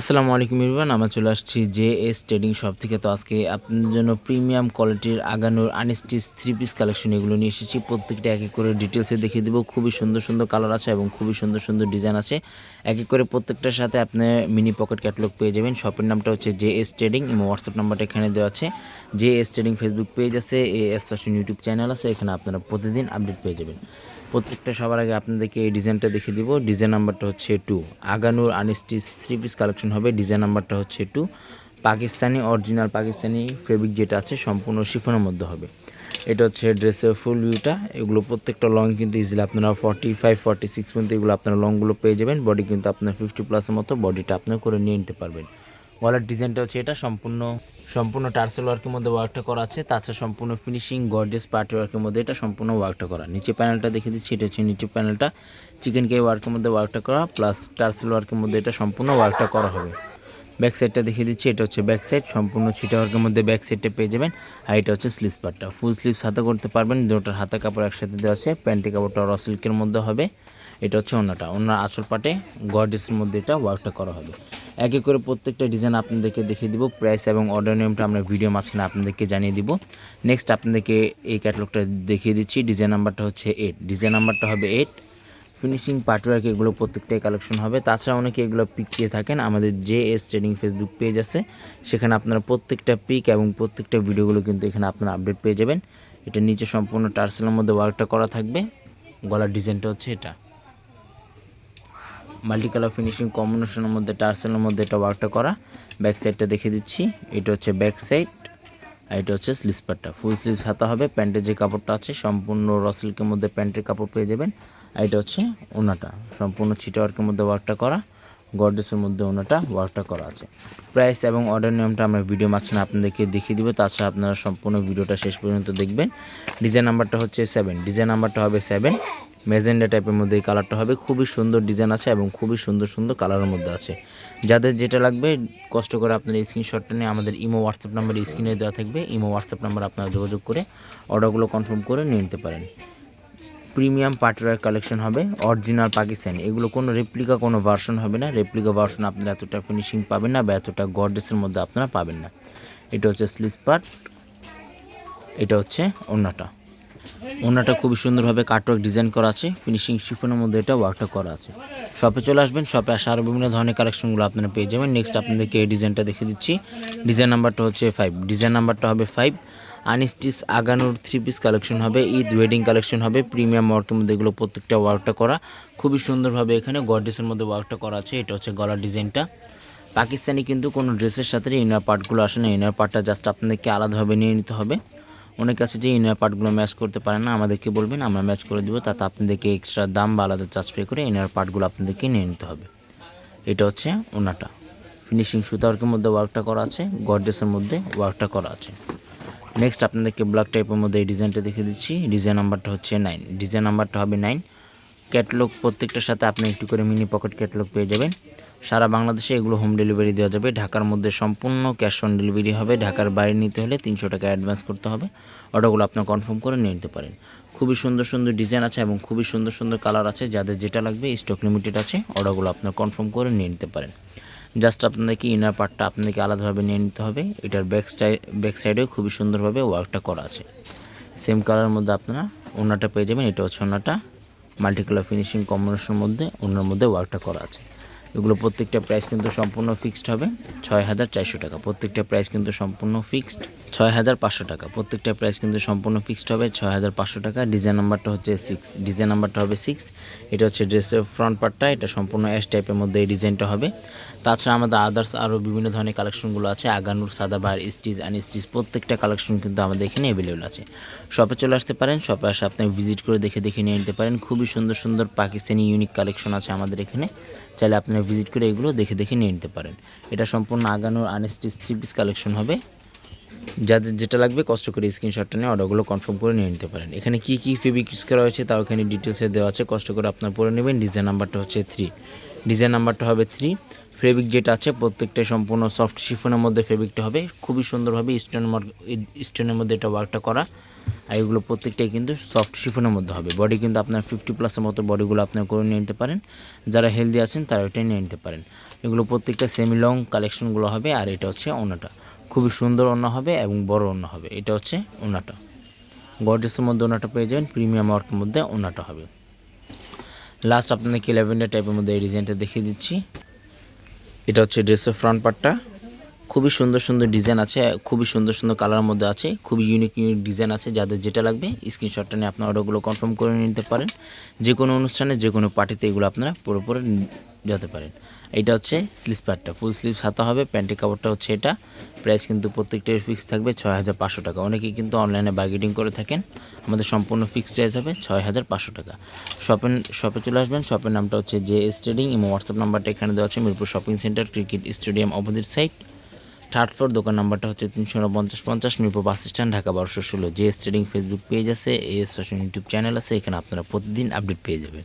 আসসালামু আলাইকুম ইরবান আমরা চলে আসছি জে এস ট্রেডিং শপ থেকে। তো আজকে আপনাদের জন্য প্রিমিয়াম কোয়ালিটির আগানোর আনস্টিচ থ্রি পিস কালেকশন এগুলো নিয়ে এসেছি। প্রত্যেকটা এক এক করে ডিটেলসে দেখিয়ে দেবো। খুবই সুন্দর সুন্দর কালার আছে এবং খুবই সুন্দর সুন্দর ডিজাইন আছে। এক এক করে প্রত্যেকটার সাথে আপনি মিনি পকেট ক্যাটালগ পেয়ে যাবেন। শপের নামটা হচ্ছে জে এস ট্রেডিং এবং হোয়াটসঅ্যাপ নাম্বারটা এখানে দেওয়া আছে। J S trading Facebook page আছে A S fashion YouTube channel আছে। এখানে আপনারা প্রতিদিন আপডেট পেয়ে যাবেন। প্রত্যেকটা সবার আগে আপনাদেরকে এই ডিজাইনটা দেখিয়ে দিব। ডিজাইন নাম্বারটা হচ্ছে two. Aghanoor unstitch three piece collection হবে। ডিজাইন নাম্বারটা হচ্ছে two. Pakistani, original Pakistani fabric যেটা আছে, সম্পূর্ণ শিফনের মধ্যে হবে। এটা হচ্ছে ড্রেসের ফুল ভিউটা এগুলো প্রত্যেকটা লং কিন্তু ইজিলি আপনারা ফর্টি ফাইভ ফর্টি সিক্স পর্যন্ত এগুলো আপনারা লংগুলো পেয়ে যাবেন। বডি কিন্তু আপনার ফিফটি প্লাসের মতো। বডিটা আপনার করে নিয়ে নিতে পারবেন। গলার ডিজাইনটা হচ্ছে এটা, সম্পূর্ণ সম্পূর্ণ টার্সেল ওয়ার্কের মধ্যে ওয়ার্কটা করা আছে। তাছাড়া সম্পূর্ণ ফিনিশিং গর্জেস পার্টি ওয়ার্কের মধ্যে এটা সম্পূর্ণ ওয়ার্কটা করা। নিচে প্যানেলটা দেখে দিচ্ছি, এটা হচ্ছে নিচে প্যানেলটা চিকেন কে ওয়ার্কের মধ্যে ওয়ার্কটা করা প্লাস টার্সেল ওয়ার্কের মধ্যে এটা সম্পূর্ণ ওয়ার্কটা করা হবে। ব্যাক সাইডটা দেখিয়ে দিচ্ছি, এটা হচ্ছে ব্যাক সাইড সম্পূর্ণ ছিটা ওয়ার্কের মধ্যে ব্যাক সাইডটা পেয়ে যাবেন। আর এটা হচ্ছে স্লিভস পার্টটা ফুল স্লিভস হাতে করতে পারবেন দুটোর হাতা কাপড় একসাথে দেওয়া আছে প্যান্টি কাপড়টা র সিল্কের মধ্যে হবে। এটা হচ্ছে অন্যটা অন্য আঁচল পাটে গর্জেসের মধ্যে এটা ওয়ার্কটা করা হবে। এক এক করে প্রত্যেকটা ডিজাইন আপনাদেরকে দেখিয়ে দিব প্রাইস এবং অর্ডার নিয়মটা আমরা ভিডিও মাঝখানে আপনাদেরকে জানিয়ে দিব। নেক্সট আপনাদেরকে এই ক্যাটালগটা দেখিয়ে দিচ্ছি ডিজাইন নাম্বারটা হচ্ছে এইট ডিজাইন নাম্বারটা হবে এইট ফিনিশিং পার্টওয়ার্ক এগুলো প্রত্যেকটাই কালেকশন হবে। তাছাড়া অনেকে এগুলো পিক পেয়ে থাকেন। আমাদের J S trading Facebook page আছে। সেখানে আপনারা প্রত্যেকটা পিক এবং প্রত্যেকটা ভিডিওগুলো কিন্তু এখানে আপনারা আপডেট পেয়ে যাবেন। এটা নিচে সম্পূর্ণ টার্সেলের মধ্যে ওয়ার্কটা করা থাকবে। গলার ডিজাইনটা হচ্ছে এটা। মাল্টি কালার ফিনিশিং কম্বিনেশনের মধ্যে টার্সেলের মধ্যে এটা ওয়ার্কটা করা। ব্যাক সাইডটা দেখে দিচ্ছি। এটা হচ্ছে ব্যাক সাইড আর এটা হচ্ছে স্লিপারটা ফুল স্লিভ হাতা হবে, প্যান্টের যে কাপড়টা আছে, সম্পূর্ণ র সিল্কের মধ্যে প্যান্টের কাপড় পেয়ে যাবেন। আর এটা হচ্ছে ওনাটা। সম্পূর্ণ ছিটা ওয়ার্কের মধ্যে ওয়ার্কটা করা। গর্ডেসের মধ্যে ওনাটা ওয়ার্কটা করা আছে। প্রাইস এবং অর্ডার নিয়মটা আমরা ভিডিও মাঝখানে আপনাদেরকে দেখিয়ে দিব। তাছাড়া আপনারা সম্পূর্ণ ভিডিওটা শেষ পর্যন্ত দেখবেন। ডিজাইন নাম্বারটা হচ্ছে সেভেন ডিজাইন নাম্বারটা হবে সেভেন মেজেন্ডা টাইপের মধ্যে এই কালারটা হবে। খুবই সুন্দর ডিজাইন আছে এবং খুবই সুন্দর সুন্দর কালারের মধ্যে আছে। যাদের যেটা লাগবে, কষ্ট করে আপনার এই স্ক্রিনশটটা নিয়ে আমাদের ইমো হোয়াটসঅ্যাপ নাম্বার স্ক্রিনে দেওয়া থাকবে। ইমো হোয়াটসঅ্যাপ নাম্বার আপনারা যোগাযোগ করে অর্ডারগুলো কনফার্ম করে নিয়ে নিতে পারেন। প্রিমিয়াম পার্টিওয়ার কালেকশন হবে অরিজিনাল পাকিস্তানি এগুলো কোনো রেপ্লিকা কোনো ভার্সন হবে না। রেপ্লিকা ভার্সন আপনারা এতটা ফিনিশিং পাবেন না বা এতটা গর্ডেসের মধ্যে আপনারা পাবেন না। এটা হচ্ছে স্লিস পার্ট এটা হচ্ছে ওনাটা ওনাটা খুবই সুন্দরভাবে কাটওয়ার্ক ডিজাইন করা আছে ফিনিশিং শিফনের মধ্যে এটা ওয়ার্কটা করা আছে। শপে চলে আসবেন শপে আসা আরও বিভিন্ন ধরনের কালেকশনগুলো আপনারা পেয়ে যাবেন। নেক্সট আপনাদেরকে এই ডিজাইনটা দেখে দিচ্ছি। ডিজাইন নাম্বারটা হচ্ছে ফাইভ ডিজাইন নাম্বারটা হবে five unstitch Aghanoor three piece collection হবে, ঈদ ওয়েডিং কালেকশন হবে প্রিমিয়াম ওয়ার্কের মধ্যে এগুলো প্রত্যেকটা ওয়ার্কটা করা। খুবই সুন্দরভাবে এখানে গর্ডেসের মধ্যে ওয়ার্কটা করা আছে, এটা হচ্ছে গলার ডিজাইনটা পাকিস্তানি কিন্তু কোনো ড্রেসের সাথে ইনার পার্টগুলো আসে না ইনার পার্টটা জাস্ট আপনাদেরকে আলাদাভাবে নিয়ে নিতে হবে। অনেক আছে যে ইনার পার্টগুলো ম্যাচ করতে পারে না, আমাদেরকে বলবেন, আমরা ম্যাচ করে দেবো, তাতে আপনাদেরকে এক্সট্রা দাম বা আলাদা চার্জ পে করে ইনার পার্টগুলো আপনাদেরকে নিয়ে নিতে হবে। এটা হচ্ছে ওনাটা। ফিনিশিং সুতা ওয়ার্কের মধ্যে ওয়ার্কটা করা আছে গর্জেসের মধ্যে ওয়ার্কটা করা আছে। নেক্সট আপনাদেরকে ব্ল্যাক টাইপের মধ্যে এই ডিজাইনটা দেখে দিচ্ছি। ডিজাইন নাম্বারটা হচ্ছে নাইন ডিজাইন নাম্বারটা হবে নাইন ক্যাটলগ প্রত্যেকটার সাথে আপনি একটু করে মিনি পকেট ক্যাটলগ পেয়ে যাবেন। সারা বাংলাদেশে এগুলো হোম ডেলিভারি দেওয়া যাবে। ঢাকার মধ্যে সম্পূর্ণ ক্যাশ অন ডেলিভারি হবে। ঢাকার বাইরে নিতে হলে তিনশো টাকা অ্যাডভান্স করতে হবে। অর্ডারগুলো আপনার কনফার্ম করে নিয়ে নিতে পারেন। খুবই সুন্দর সুন্দর ডিজাইন আছে এবং খুবই সুন্দর সুন্দর কালার আছে। যাদের যেটা লাগবে স্টক লিমিটেড আছে অর্ডারগুলো আপনার কনফার্ম করে নিয়ে নিতে পারেন। জাস্ট আপনাদেরকে ইনার পার্টটা আপনাদেরকে আলাদাভাবে নিয়ে নিতে হবে। এটার ব্যাক সাইড ব্যাক সাইডেও খুবই সুন্দরভাবে ওয়ার্কটা করা আছে। সেম কালারের মধ্যে আপনারা ওনাটা পেয়ে যাবেন। এটা হচ্ছে ওনাটা মাল্টি কালার ফিনিশিং কম্বিনেশনের মধ্যে ওনার মধ্যে ওয়ার্কটা করা আছে। এগুলো প্রত্যেকটা প্রাইস কিন্তু সম্পূর্ণ ফিক্সড হবে। ছয় হাজার চারশো টাকা। প্রত্যেকটা প্রাইস কিন্তু সম্পূর্ণ ফিক্সড ছয় হাজার পাঁচশো টাকা। প্রত্যেকটা প্রাইস কিন্তু সম্পূর্ণ ফিক্সড হবে। ছয় হাজার পাঁচশো টাকা। ডিজাইন নাম্বারটা হচ্ছে সিক্স ডিজাইন নাম্বারটা হবে সিক্স এটা হচ্ছে ড্রেসের ফ্রন্ট পার্টটা এটা সম্পূর্ণ অ্যাশ টাইপের মধ্যে এই ডিজাইনটা হবে। তাছাড়া আমাদের আদার্স আরও বিভিন্ন ধরনের কালেকশনগুলো আছে। আগানুর সাদাবার স্টিচ আন স্টিচ প্রত্যেকটা কালেকশন কিন্তু আমাদের এখানে অ্যাভেলেবেল আছে। শপে চলে আসতে পারেন শপে আসে আপনি ভিজিট করে দেখে দেখে নিয়ে নিতে পারেন। খুবই সুন্দর সুন্দর পাকিস্তানি ইউনিক কালেকশন আছে আমাদের এখানে। চাইলে আপনারা ভিজিট করে এগুলো দেখে দেখে নিয়ে নিতে পারেন। এটা সম্পূর্ণ আগানোর আনস্টিচ থ্রি পিস কালেকশন হবে। যাদের যেটা লাগবে কষ্ট করে স্ক্রিনশটটা নিয়ে অর্ডারগুলো কনফার্ম করে নিয়ে নিতে পারেন। এখানে কী কী ফেব্রিক ইউজ করা হয়েছে তাও এখানে ডিটেলসে দেওয়া আছে। কষ্ট করে আপনার পরে নেবেন। ডিজাইন নাম্বারটা হচ্ছে থ্রি ডিজাইন নাম্বারটা হবে থ্রি ফেব্রিক যেটা আছে প্রত্যেকটাই সম্পূর্ণ সফট শিফনের মধ্যে ফেব্রিকটা হবে। খুবই সুন্দরভাবে স্টোনের স্টোনের মধ্যে এটা ওয়ার্কটা করা। আর এগুলো প্রত্যেকটাই কিন্তু সফট শিফনের মধ্যে হবে। বডি কিন্তু আপনার ফিফটি প্লাসের মতো বডিগুলো আপনার করে নিয়ে নিতে পারেন। যারা হেলদি আছেন, তারা ওইটাই নিয়ে নিতে পারেন। এগুলো প্রত্যেকটা সেমি লং কালেকশনগুলো হবে, আর এটা হচ্ছে ওনাটা। খুবই সুন্দর ওনা হবে এবং বড় ওনা হবে। এটা হচ্ছে ওনাটা। গর্জেসের মধ্যে ওনাটা পেয়ে যাবেন প্রিমিয়াম ওয়ার্কের মধ্যে ওনাটা হবে। লাস্ট আপনাদেরকে ল্যাভেন্ডার টাইপের মধ্যে এই ডিজাইনটা দেখিয়ে দিচ্ছি। এটা হচ্ছে ড্রেসের ফ্রন্ট পার্টটা খুবই সুন্দর সুন্দর ডিজাইন আছে, খুবই সুন্দর সুন্দর কালারের মধ্যে আছে, খুবই ইউনিক ইউনিক ডিজাইন আছে, যাদের যেটা লাগবে স্ক্রিনশটটা নিয়ে আপনার অর্ডারগুলো কনফার্ম করে নিতে পারেন। যে কোনো অনুষ্ঠানে যে কোনো পার্টিতে এগুলো আপনারা পুরো পুরো যেতে পারেন। এটা হচ্ছে স্লিভস পার্টটা ফুল স্লিভস হাতা হবে, প্যান্টের কাপড়টা হচ্ছে এটা। প্রাইস কিন্তু প্রত্যেকটার ফিক্স থাকবে ছয় হাজার পাঁচশো টাকা। অনেকেই কিন্তু অনলাইনে বার্গেটিং করে থাকেন। আমাদের সম্পূর্ণ ফিক্সড প্রাইস হবে ছয় হাজার পাঁচশো টাকা। শপের শপে চলে আসবেন। শপের নামটা হচ্ছে জে এস ট্রেডিং এবং হোয়াটসঅ্যাপ নাম্বারটা এখানে দেওয়া আছে। Mirpur shopping center cricket stadium opposite side third floor দোকান নাম্বারটা হচ্ছে তিনশো পঞ্চাশ পঞ্চাশ। মিরপুর বাস স্ট্যান্ড, ঢাকা বারোশো ষোলো। J S trading Facebook page আছে। এস ফ্যাশন ইউটিউব চ্যানেল আছে। এখানে আপনারা প্রতিদিন আপডেট পেয়ে যাবেন।